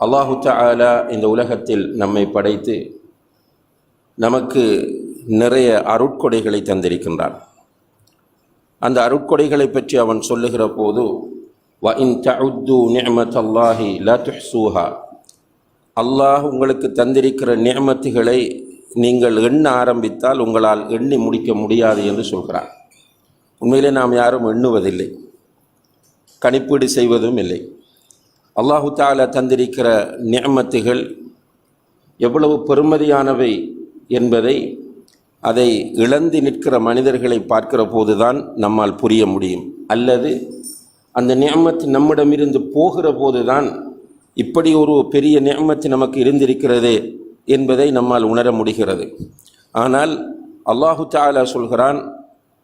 அல்லாஹு தாலா இந்த உலகத்தில் நம்மை படைத்து நமக்கு நிறைய அருட்கொடைகளை தந்திருக்கின்றான். அந்த அருட்கொடைகளை பற்றி அவன் சொல்லுகிற போது வ இன் தஉத்து நிஅமத்தல்லாஹி லா துஹ்சூஹா. அல்லாஹ் உங்களுக்கு தந்திருக்கிற நியமத்துகளை நீங்கள் எண்ண ஆரம்பித்தால் உங்களால் எண்ணி முடிக்க முடியாது என்று சொல்கிறான். உண்மையிலே நாம் யாரும் எண்ணுவதில்லை. கணிப்பீடு செய்வதும் இல்லை. அல்லாஹு தாலா தந்திருக்கிற நியமத்துகள் எவ்வளவு பெருமதியானவை என்பதை அதை இழந்து நிற்கிற மனிதர்களை பார்க்கிற போதுதான் நம்மால் புரிய முடியும். அல்லது அந்த நியமத்து நம்மிடமிருந்து போகிற போதுதான் இப்படி ஒரு பெரிய நியமத்து நமக்கு இருந்திருக்கிறதே என்பதை நம்மால் உணர முடிகிறது. ஆனால் அல்லாஹு தாலா சொல்கிறான்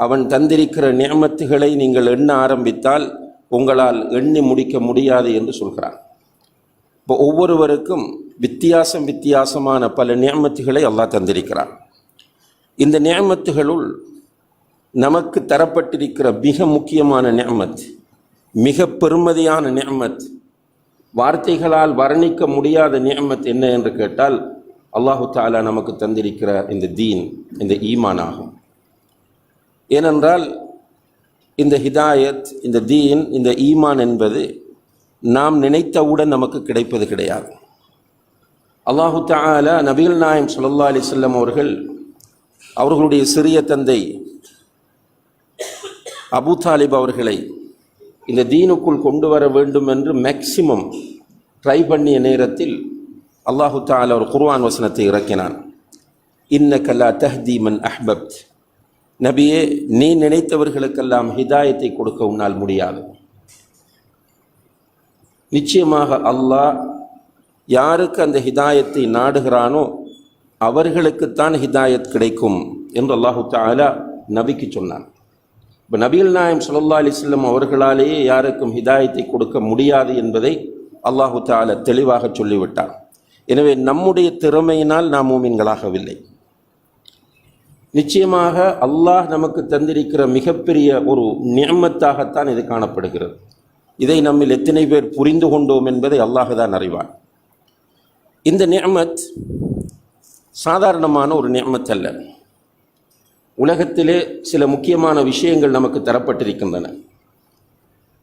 அவன் தந்திருக்கிற நியமத்துகளை நீங்கள் எண்ண ஆரம்பித்தால் உங்களால் எண்ணி முடிக்க முடியாது என்று சொல்கிறான். இப்போ ஒவ்வொருவருக்கும் வித்தியாசம் வித்தியாசமான பல நியமத்துகளை அல்லாஹ் தந்திருக்கிறான். இந்த நியமத்துகளுள் நமக்கு தரப்பட்டிருக்கிற மிக முக்கியமான நியமத் மிக பெருமதியான நியமத் வார்த்தைகளால் வர்ணிக்க முடியாத நியமத் என்ன என்று கேட்டால் அல்லாஹு தாலா நமக்கு தந்திருக்கிற இந்த தீன் இந்த ஈமான் ஆகும். ஏனென்றால் இந்த ஹிதாயத் இந்த தீன் இந்த ஈமான் என்பது நாம் நினைத்தவுடன் நமக்கு கிடைப்பது கிடையாது. அல்லாஹு தாலா நபிகள் நாயம் சுல்லா அலிசல்லம் அவர்கள் அவர்களுடைய சிறிய தந்தை அபு தாலிப் அவர்களை இந்த தீனுக்குள் கொண்டு வர வேண்டும் என்று மேக்சிமம் ட்ரை பண்ணிய நேரத்தில் அல்லாஹு தாலா ஒரு குர்வான் வசனத்தை இறக்கினான். இன்ன கலா தஹ்தீமன் அஹ்பப்த். நபியே நீ நினைத்தவர்களுக்கெல்லாம் ஹிதாயத்தை கொடுக்க உன்னால் முடியாது. நிச்சயமாக அல்லாஹ் யாருக்கு அந்த ஹிதாயத்தை நாடுகிறானோ அவர்களுக்குத்தான் ஹிதாயத் கிடைக்கும் என்று அல்லாஹு தாலா நபிக்கு சொன்னான். இப்போ நபிகள் நாயம் சுல்லா அலிஸ்லம் அவர்களாலேயே யாருக்கும் ஹிதாயத்தை கொடுக்க முடியாது என்பதை அல்லாஹு தாலா தெளிவாக சொல்லிவிட்டான். எனவே நம்முடைய திறமையினால் நாம் மூமின்களாகவில்லை. நிச்சயமாக அல்லாஹ் நமக்கு தந்திருக்கிற மிகப்பெரிய ஒரு நியமத்தாகத்தான் இது காணப்படுகிறது. இதை நம்மில் எத்தனை பேர் புரிந்து கொண்டோம் என்பதை அல்லாஹ் தான் அறிவான். இந்த நியமத் சாதாரணமான ஒரு நியமத் அல்ல உலகத்திலே சில முக்கியமான விஷயங்கள் நமக்கு தரப்பட்டிருக்கின்றன.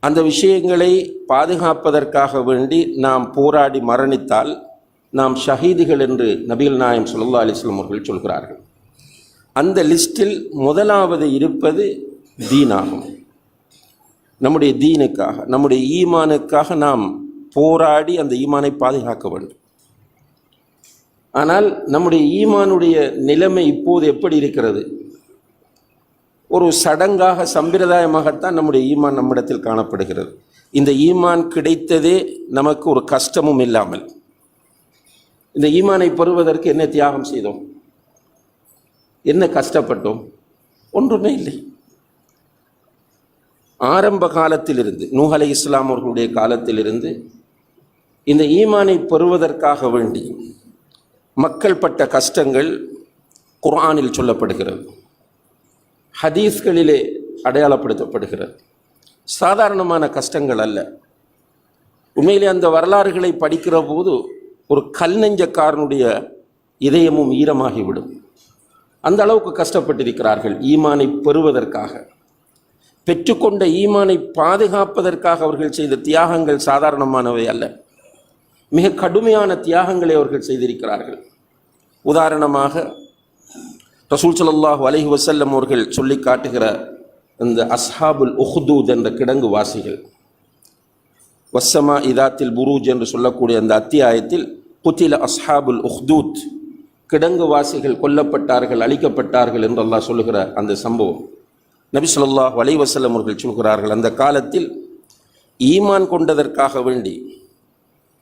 அந்த விஷயங்களை பாதுகாப்பதற்காக வேண்டி நாம் போராடி மரணித்தால் நாம் ஷஹீதுகள் என்று நபிகள் நாயம் சுல்லா அலிஸ்லாம் அவர்கள் சொல்கிறார்கள். அந்த லிஸ்டில் முதலாவது இருப்பது தீனாகும். நம்முடைய தீனுக்காக நம்முடைய ஈமானுக்காக நாம் போராடி அந்த ஈமானை பாதுகாக்க வேண்டும். ஆனால் நம்முடைய ஈமானுடைய நிலைமை இப்போது எப்படி இருக்கிறது? ஒரு சடங்காக சம்பிரதாயமாகத்தான் நம்முடைய ஈமான் நம்மிடத்தில் காணப்படுகிறது. இந்த ஈமான் கிடைத்ததே நமக்கு ஒரு கஷ்டமும் இல்லாமல். இந்த ஈமானை பெறுவதற்கு என்ன தியாகம் செய்தோம்? என்ன கஷ்டப்பட்டோம்? ஒன்றுமே இல்லை. ஆரம்ப காலத்திலிருந்து நூஹலை இஸ்லாம் அவர்களுடைய காலத்திலிருந்து இந்த ஈமானை பெறுவதற்காக வேண்டி மக்கள் பட்ட கஷ்டங்கள் குர்ஆனில் சொல்லப்படுகிறது. ஹதீஸ்களிலே அடையாளப்படுத்தப்படுகிறது. சாதாரணமான கஷ்டங்கள் அல்ல. உண்மையிலே அந்த வரலாறுகளை படிக்கிற போது ஒரு கல் நெஞ்சக்காரனுடைய இதயமும் ஈரமாகிவிடும். அந்த அளவுக்கு கஷ்டப்பட்டிருக்கிறார்கள் ஈமானை பெறுவதற்காக. பெற்றுக்கொண்ட ஈமானை பாதுகாப்பதற்காக அவர்கள் செய்த தியாகங்கள் சாதாரணமானவை அல்ல. மிக கடுமையான தியாகங்களை அவர்கள் செய்திருக்கிறார்கள். உதாரணமாக ரசூல் சல்லாஹூ அலஹி வசல்லம் அவர்கள் சொல்லி காட்டுகிற இந்த அஸ்ஹாபுல் உஹ்தூத் என்ற கிடங்கு வாசிகள். வசமா இதாத்தில் புரூஜ் என்று சொல்லக்கூடிய அந்த அத்தியாயத்தில் குத்தில அஸ்ஹாபுல் உஹ்தூத் கிடங்குவாசிகள் கொல்லப்பட்டார்கள் அழிக்கப்பட்டார்கள் என்று அல்லாஹ் சொல்லுகிற அந்த சம்பவம். நபி சொல்லா வலைவசல்லம் அவர்கள் சொல்கிறார்கள் அந்த காலத்தில் ஈமான் கொண்டதற்காக வேண்டி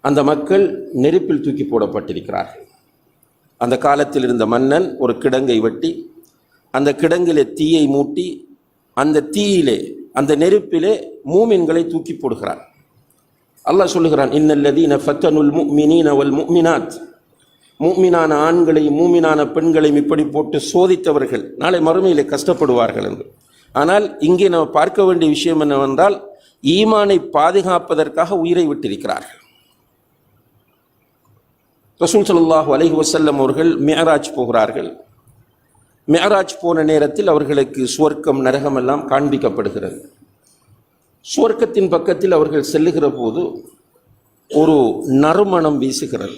அந்த மக்கள் நெருப்பில் தூக்கி போடப்பட்டிருக்கிறார்கள். அந்த காலத்தில் இருந்த மன்னன் ஒரு கிடங்கை வெட்டி அந்த கிடங்கிலே தீயை மூட்டி அந்த தீயிலே அந்த நெருப்பிலே மூமின்களை தூக்கி போடுகிறார் அல்லாஹ் சொல்லுகிறான் இன்னல்லதீன ஃபத்தனுல் முஃமினீன வல் முஃமினாத். மூமினான ஆண்களையும் மூமினான பெண்களையும் இப்படி போட்டு சோதித்தவர்கள். நாளை மறுமையிலே கஷ்டப்படுவார்கள் என்று. ஆனால் இங்கே நாம் பார்க்க வேண்டிய விஷயம் என்னவென்றால் ஈமானை பாதுகாப்பதற்காக உயிரை விட்டிருக்கிறார்கள். ரசூல் ஸல்லல்லாஹு அலஹி வசல்லம் அவர்கள் மேராஜ் போகிறார்கள். மேராஜ் போன நேரத்தில் அவர்களுக்கு சுவர்க்கம் நரகம் எல்லாம் காண்பிக்கப்படுகிறது. சுவர்க்கத்தின் பக்கத்தில் அவர்கள் செல்லுகிற போது ஒரு நறுமணம் வீசுகிறது.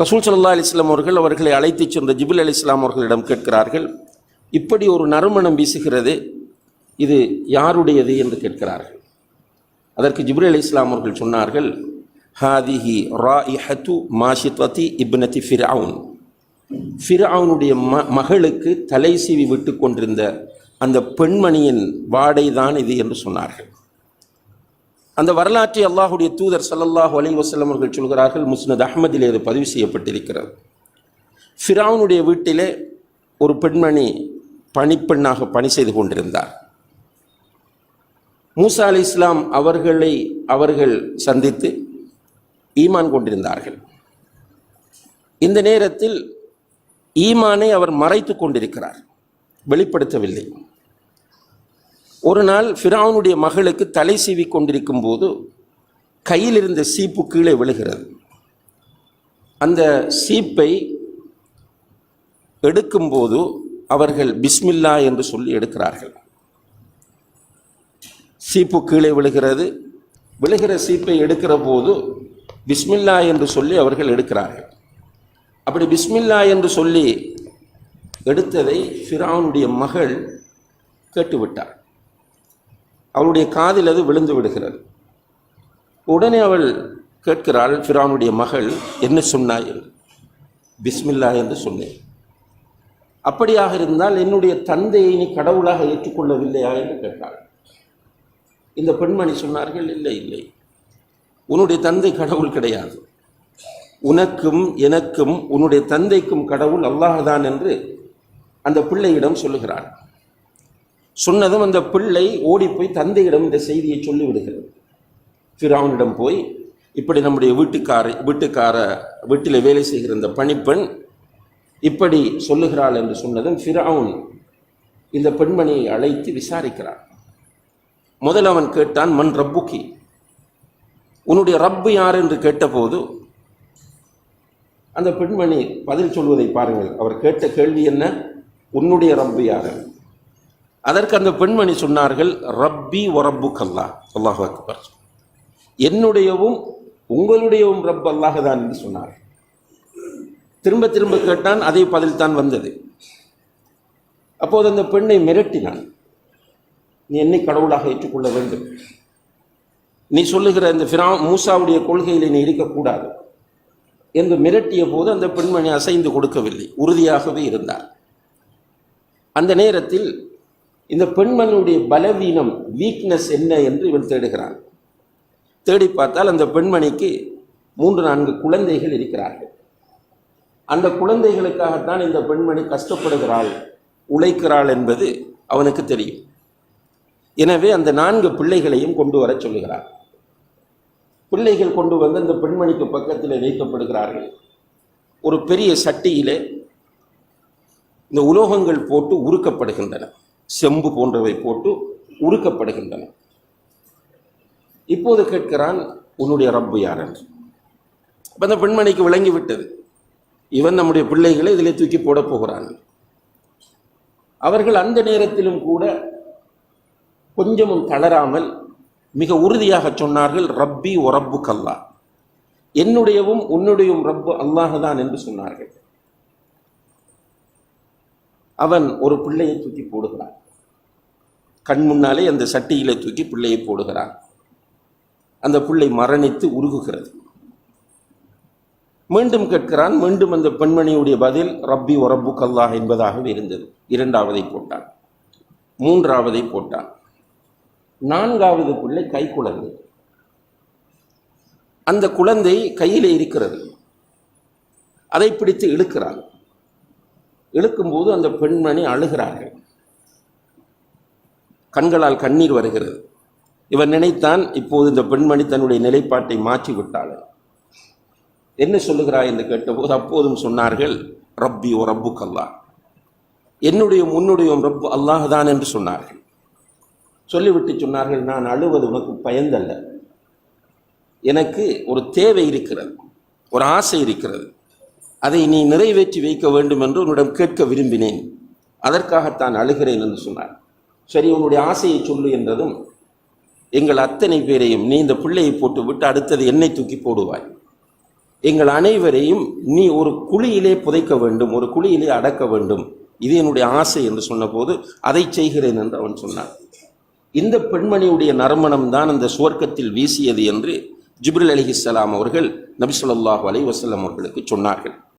ரசூல் சல்லா அலிஸ்லாம் அவர்கள் அவர்களை அழைத்துச் சென்ற ஜிபுல் அலி இஸ்லாம் அவர்களிடம் கேட்கிறார்கள் இப்படி ஒரு நறுமணம் வீசுகிறது இது யாருடையது என்று கேட்கிறார்கள். அதற்கு ஜிபுல் அலி இஸ்லாம் அவர்கள் சொன்னார்கள் ஹாதிஹி ரா இஹத்து மாஷித்வதி இப்னதி ஃபிர்அவுன். ஃபிர்அவுனுடைய ம மகளுக்கு தலை சீவி விட்டு கொண்டிருந்த அந்த பெண்மணியின் வாடைதான் இது என்று சொன்னார்கள். அந்த வரலாற்றை அல்லாஹுடைய தூதர் ஸல்லல்லாஹு அலி வசல்லம் அவர்கள் சொல்கிறார்கள் முஸ்னத் அஹ்மதிலே அது பதிவு செய்யப்பட்டிருக்கிறது. ஃபிராவுனுடைய வீட்டிலே ஒரு பெண்மணி பணிப்பெண்ணாக பணி செய்து கொண்டிருந்தார். மூசா அலி இஸ்லாம் அவர்களை அவர்கள் சந்தித்து ஈமான் கொண்டிருந்தார்கள். இந்த நேரத்தில் ஈமானை அவர் மறைத்து கொண்டிருக்கிறார் வெளிப்படுத்தவில்லை. ஒரு நாள் ஃபிரானுடைய மகளுக்கு தலை சீவி கொண்டிருக்கும் போது கையில் இருந்த சீப்பு கீழே விழுகிறது. அந்த சீப்பை எடுக்கும்போது அவர்கள் பிஸ்மில்லா என்று சொல்லி எடுக்கிறார்கள். சீப்பு கீழே விழுகிறது. விழுகிற சீப்பை எடுக்கிற போது பிஸ்மில்லா என்று சொல்லி அவர்கள் எடுக்கிறார்கள். அப்படி பிஸ்மில்லா என்று சொல்லி எடுத்ததை ஃபிரௌனுடைய மகள் கேட்டுவிட்டார். அவளுடைய காதில் அது விழுந்து விடுகிறது. உடனே அவள் கேட்கிறாள் ஃபிரானுடைய மகள் என்ன சொன்னாய்? என்று. பிஸ்மில்லா என்று சொன்னேன். அப்படியாக இருந்தால் என்னுடைய தந்தையை நீ கடவுளாக ஏற்றுக்கொள்ளவில்லையா? என்று கேட்டாள். இந்த பெண்மணி சொன்னார்கள் இல்லை இல்லை. உன்னுடைய தந்தை கடவுள் கிடையாது. உனக்கும் எனக்கும் உன்னுடைய தந்தைக்கும் கடவுள் அல்லாஹ்தான் என்று அந்த பிள்ளையிடம் சொல்லுகிறாள். சொன்னதும் அந்த பிள்ளை ஓடிப்போய் தந்தையிடம் இந்த செய்தியை சொல்லிவிடுகிறது. ஃபிரௌனிடம் போய் இப்படி நம்முடைய வீட்டுக்கார வீட்டுக்கார வீட்டில் வேலை செய்கிற இந்த பணிப்பெண் இப்படி சொல்லுகிறாள் என்று சொன்னதும் ஃபிரௌன் இந்த பெண்மணியை அழைத்து விசாரிக்கிறார் முதல் அவன் கேட்டான் மண் ரப்புக்கி? உன்னுடைய ரப்பு யார்? என்று கேட்டபோது அந்த பெண்மணி பதில் சொல்வதை பாருங்கள். அவர் கேட்ட கேள்வி என்ன? உன்னுடைய ரப்பு யார்? அதற்கு அந்த பெண்மணி சொன்னார்கள் ரப்பி ஒரப்பு கல்லா அல்லாஹ் அக்பர். என்னுடையவும் உங்களுடையவும் ரப் அல்லாஹ் தான் என்று சொன்னார். திரும்ப திரும்ப கேட்டான் அதே பதில் தான் வந்தது. அப்போது அந்த பெண்ணை மிரட்டினான். நீ என்னை கடவுளாக ஏற்றுக்கொள்ள வேண்டும். நீ சொல்லுகிற இந்த ஃபிரா மூசாவுடைய கொள்கையில் நீ இருக்கக்கூடாது. என்று மிரட்டிய போது அந்த பெண்மணி அசைந்து கொடுக்கவில்லை. உறுதியாகவே இருந்தார். அந்த நேரத்தில் இந்த பெண்மணியுடைய பலவீனம் வீக்னஸ் என்ன என்று இவன் தேடுகிறான். தேடி பார்த்தால் அந்த பெண்மணிக்கு மூன்று நான்கு குழந்தைகள் இருக்கிறார்கள். அந்த குழந்தைகளுக்காகத்தான் இந்த பெண்மணி கஷ்டப்படுகிறாள் உழைக்கிறாள் என்பது அவனுக்கு தெரியும். எனவே அந்த நான்கு பிள்ளைகளையும் கொண்டு வர சொல்லுகிறார். பிள்ளைகள் கொண்டு வந்து அந்த பெண்மணிக்கு பக்கத்தில் வைக்கப்படுகிறார்கள். ஒரு பெரிய சட்டியிலே இந்த உலோகங்கள் போட்டு உருக்கப்படுகின்றன. செம்பு போன்றவை போட்டு உருக்கப்படுகின்றன. இப்போது கேட்கிறான் உன்னுடைய ரப்பு யார் என்று இப்போ அந்த பெண்மணிக்கு விளங்கிவிட்டது இவன் நம்முடைய பிள்ளைகளை இதிலே தூக்கி போட போகிறான். அவர்கள் அந்த நேரத்திலும் கூட கொஞ்சமும் தளராமல் மிக உறுதியாக சொன்னார்கள் ரப்பி ஒரப்பு கல்லா என்னுடையவும் உன்னுடையும் ரப்பு அல்லாஹதான் என்று சொன்னார்கள். அவன் ஒரு பிள்ளையை தூக்கி போடுகிறான். கண் முன்னாலே அந்த சட்டியிலே தூக்கி பிள்ளையை போடுகிறான். அந்த பிள்ளை மரணித்து உருகுகிறது. மீண்டும் கேட்கிறான் மீண்டும் அந்த பெண்மணியுடைய பதில் ரப்பி ஒரப்பு கல்லாஹ் என்பதாகவே இருந்தது. இரண்டாவதை போட்டான். மூன்றாவதை போட்டான். நான்காவது பிள்ளை கை குழந்தை. அந்த குழந்தை கையில் இருக்கிறது. அதை பிடித்து இழுக்கிறான். இழுக்கும்போது அந்த பெண்மணி அழுகிறார்கள். கண்களால் கண்ணீர் வருகிறது. இவர் நினைத்தான் இப்போது இந்த பெண்மணி தன்னுடைய நிலைப்பாட்டை மாற்றி விட்டாள் என்ன சொல்லுகிறாய் என்று கேட்டபோது அப்போதும் சொன்னார்கள் ரப்பி ஓ ரப்பு கல்லா என்னுடைய முன்னுடைய ரப்பு அல்லாஹ் தான் என்று சொன்னார்கள். சொல்லிவிட்டு சொன்னார்கள் நான் அழுவது உனக்கு பயந்தல்ல. எனக்கு ஒரு தேவை இருக்கிறது ஒரு ஆசை இருக்கிறது. அதை நீ நிறைவேற்றி வைக்க வேண்டும் என்று உன்னிடம் கேட்க விரும்பினேன். அதற்காகத்தான் அழுகிறேன் என்று சொன்னார். சரி உன்னுடைய ஆசையை சொல்லு என்றதும் எங்கள் அத்தனை பேரையும் நீ இந்த பிள்ளையை போட்டு விட்டு அடுத்தது என்னை தூக்கி போடுவாய். எங்கள் அனைவரையும் நீ ஒரு குழியிலே புதைக்க வேண்டும் ஒரு குழியிலே அடக்க வேண்டும். இது என்னுடைய ஆசை என்று சொன்னபோது அதை செய்கிறேன் என்று அவன் சொன்னான். இந்த பெண்மணியுடைய நறுமணம் தான் அந்த சுவர்க்கத்தில் வீசியது என்று ஜிப்ரில் அலிஹிஸ்லாம் அவர்கள் நபிசுல்லாஹ் ஸல்லல்லாஹு வசல்லம் அவர்களுக்கு சொன்னார்கள்.